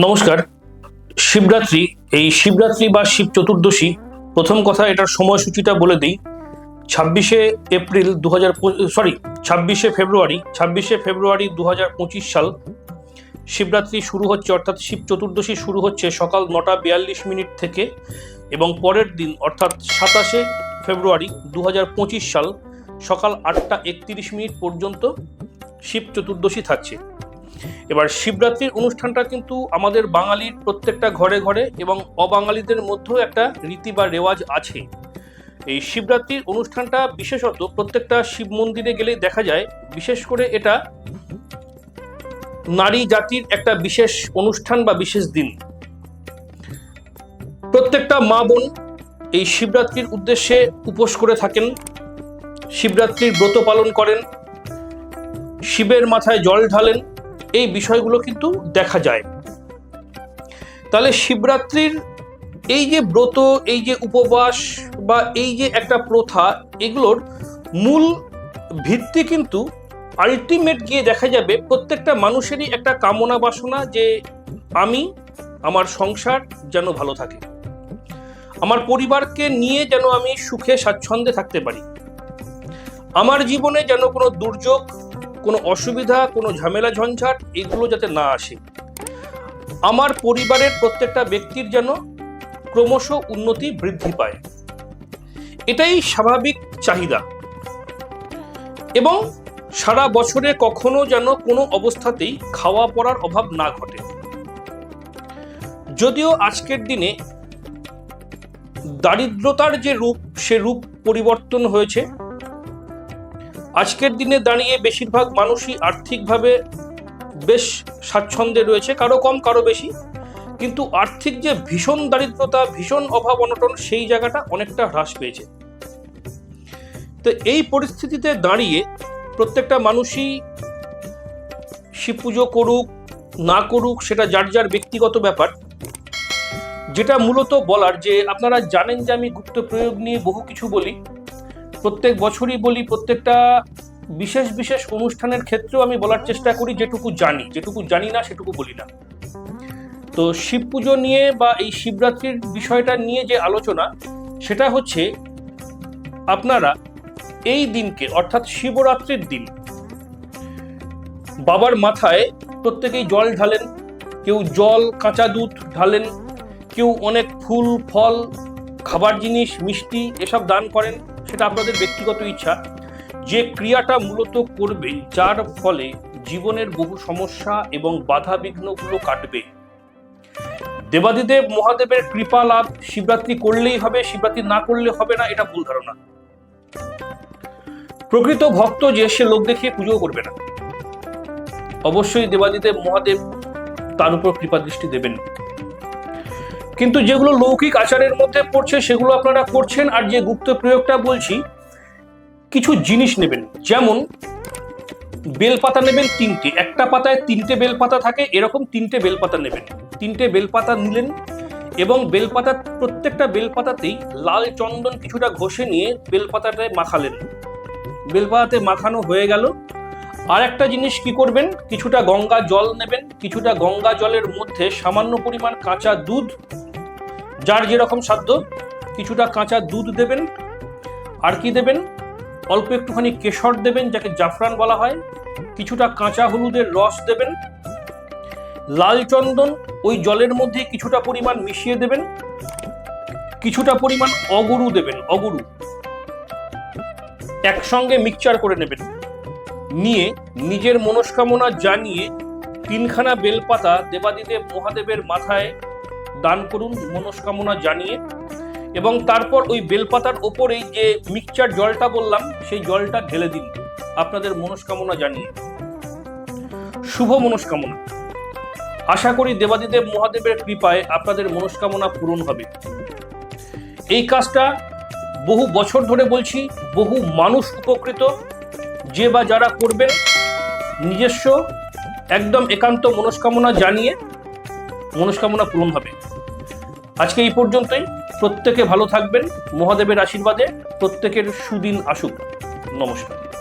নমস্কার। শিবরাত্রি, এই শিবরাত্রি বা শিব চতুর্দশী, প্রথম কথা এটার সময়সূচিটা বলে দিই। ছাব্বিশে এপ্রিল দু হাজার সরি ছাব্বিশে ফেব্রুয়ারি ছাব্বিশে ফেব্রুয়ারি দু পঁচিশ সাল শিবরাত্রি শুরু হচ্ছে, অর্থাৎ শিব চতুর্দশী শুরু হচ্ছে সকাল নটা বিয়াল্লিশ মিনিট থেকে এবং পরের দিন, অর্থাৎ সাতাশে ফেব্রুয়ারি দু হাজার পঁচিশ সাল সকাল আটটা একত্রিশ মিনিট পর্যন্ত শিব চতুর্দশী থাকছে। এবার শিবরাত্রির অনুষ্ঠানটা কিন্তু আমাদের বাঙালির প্রত্যেকটা ঘরে ঘরে এবং অবাঙালিদের মধ্যেও একটা রীতি বা রেওয়াজ আছে। এই শিবরাত্রির অনুষ্ঠানটা বিশেষত প্রত্যেকটা শিব মন্দিরে গেলে দেখা যায়, বিশেষ করে এটা নারী জাতির একটা বিশেষ অনুষ্ঠান বা বিশেষ দিন। প্রত্যেকটা মা বোন এই শিবরাত্রির উদ্দেশ্যে উপোস করে থাকেন, শিবরাত্রির ব্রত পালন করেন, শিবের মাথায় জল ঢালেন এই বিষয়গুলো কিন্তু দেখা যায়। তাহলে শিবরাত্রির এই যে ব্রত, এই যে উপবাস বা এই যে একটা প্রথা, এগুলোর মূল ভিত্তি কিন্তু আলটিমেট গিয়ে দেখা যাবে প্রত্যেকটা মানুষেরই একটা কামনা বাসনা যে আমি, আমার সংসার যেন ভালো থাকে। আমার পরিবারকে নিয়ে যেন আমি সুখে স্বাচ্ছন্দ্যে থাকতে পারি। আমার জীবনে যেন কোনো দুর্যোগ কোনো অসুবিধা, কোনো ঝামেলা, ঝঞ্ঝাট, এগুলো যাতে না আসে। আমার পরিবারের প্রত্যেকটা ব্যক্তির যেন ক্রমশ উন্নতি বৃদ্ধি পায়। এটাই স্বাভাবিক চাহিদা। এবং সারা বছরে কখনো যেন কোনো অবস্থাতেই খাওয়া পড়ার অভাব না ঘটে। যদিও আজকের দিনে দারিদ্রতার যে রূপ, সে রূপ পরিবর্তন হয়েছে আজকের দিনে দাঁড়িয়ে বেশিরভাগ মানুষই আর্থিকভাবে বেশ স্বাচ্ছন্দ্যে রয়েছে, কারও কম, কারও বেশি। কিন্তু আর্থিক যে ভীষণ দারিদ্রতা, ভীষণ অভাব, অনটন, সেই জায়গাটা অনেকটা হ্রাস পেয়েছে। তো এই পরিস্থিতিতে দাঁড়িয়ে প্রত্যেকটা মানুষই শিব পুজো করুক, না করুক, সেটা যার যার ব্যক্তিগত ব্যাপার। যেটা মূলত বলার যে আপনারা জানেন যে আমি গুপ্ত প্রয়োগ নিয়ে বহু কিছু বলি। প্রত্যেক বছরই বলি, প্রত্যেকটা বিশেষ বিশেষ অনুষ্ঠানের ক্ষেত্রেও আমি বলার চেষ্টা করি, যেটুকু জানি। যেটুকু জানি না, সেটুকু বলি না। তো শিব পুজো নিয়ে বা এই শিবরাত্রির বিষয়টা নিয়ে যে আলোচনা, সেটা হচ্ছে আপনারা এই দিনকে, অর্থাৎ শিবরাত্রির দিন, বাবার মাথায় প্রত্যেকেই জল ঢালেন। কেউ জল, কাঁচা দুধ ঢালেন। কেউ অনেক ফুল, ফল, খাবার জিনিস, মিষ্টি এসব দান করেন। সেটা আপনাদের ব্যক্তিগত ইচ্ছা, যে ক্রিয়াটা মূলত করবে, যার ফলে জীবনের বহু সমস্যা এবং বাধা বিঘ্নগুলো কাটবে। দেবাদিদেব মহাদেবের কৃপা লাভ, শিবরাত্রি করলেই হবে, শিবরাত্রি না করলে হবে না, এটা ভুল ধারণা। প্রকৃত ভক্ত যে, সে লোক দেখিয়ে পুজো করবে না। অবশ্যই দেবাদিদেব মহাদেব তার উপর কৃপা দৃষ্টি দেবেন। কিন্তু যেগুলো লৌকিক আচারের মধ্যে পড়ছে, সেগুলো আপনারা করছেন। আর যে গুপ্ত প্রয়োগটা বলছি, কিছু জিনিস নেবেন। যেমন, বেলপাতা নেবেন তিনটে। একটা পাতায় তিনটে বেলপাতা থাকে, এরকম তিনটে বেলপাতা নেবেন। তিনটে বেলপাতা নিলেন, এবং বেলপাতা, প্রত্যেকটা বেলপাতাতেই লাল চন্দন কিছুটা ঘষে নিয়ে বেলপাতাটায় মাখালেন। বেলপাতাতে মাখানো হয়ে গেল। আর একটা জিনিস কি করবেন? কিছুটা গঙ্গা জল নেবেন, কিছুটা গঙ্গা জলের মধ্যে সামান্য পরিমাণ কাঁচা দুধ যার যেরকম সাধ্য, কিছুটা কাঁচা দুধ দেবেন আর কি দেবেন, অল্প একটুখানি কেশর দেবেন, যাকে জাফরান বলা হয়, কিছুটা কাঁচা হলুদের রস দেবেন, লাল চন্দন ওই জলের মধ্যে কিছুটা পরিমাণ মিশিয়ে দেবেন, কিছুটা পরিমাণ অগুরু দেবেন, অগুরু। একসঙ্গে মিক্সচার করে নেবেন। নিয়ে নিজের মনস্কামনা জানিয়ে তিনখানা বেলপাতা দেবাদিদেব মহাদেবের মাথায় দান করুন, মনস্কামনা জানিয়ে। এবং তারপর ওই বেলপাতার ওপরেই যে মিক্সচার জলটা বললাম, সেই জলটা ঢেলে দিন। আপনাদের মনস্কামনা জানিয়ে। শুভ মনস্কামনা। আশা করি দেবাদিদেব মহাদেবের কৃপায় আপনাদের মনস্কামনা পূরণ হবে। এই কাজটা বহু বছর ধরে বলছি, বহু মানুষ উপকৃত, যে বা যারা করবেন নিজস্ব, একদম একান্ত মনস্কামনা জানিয়ে মনস্কামনা পূরণ হবে। আজকে এই পর্যন্তই। প্রত্যেকে ভালো থাকবেন। মহাদেবের আশীর্বাদে প্রত্যেকের সুদিন আসুক। নমস্কার।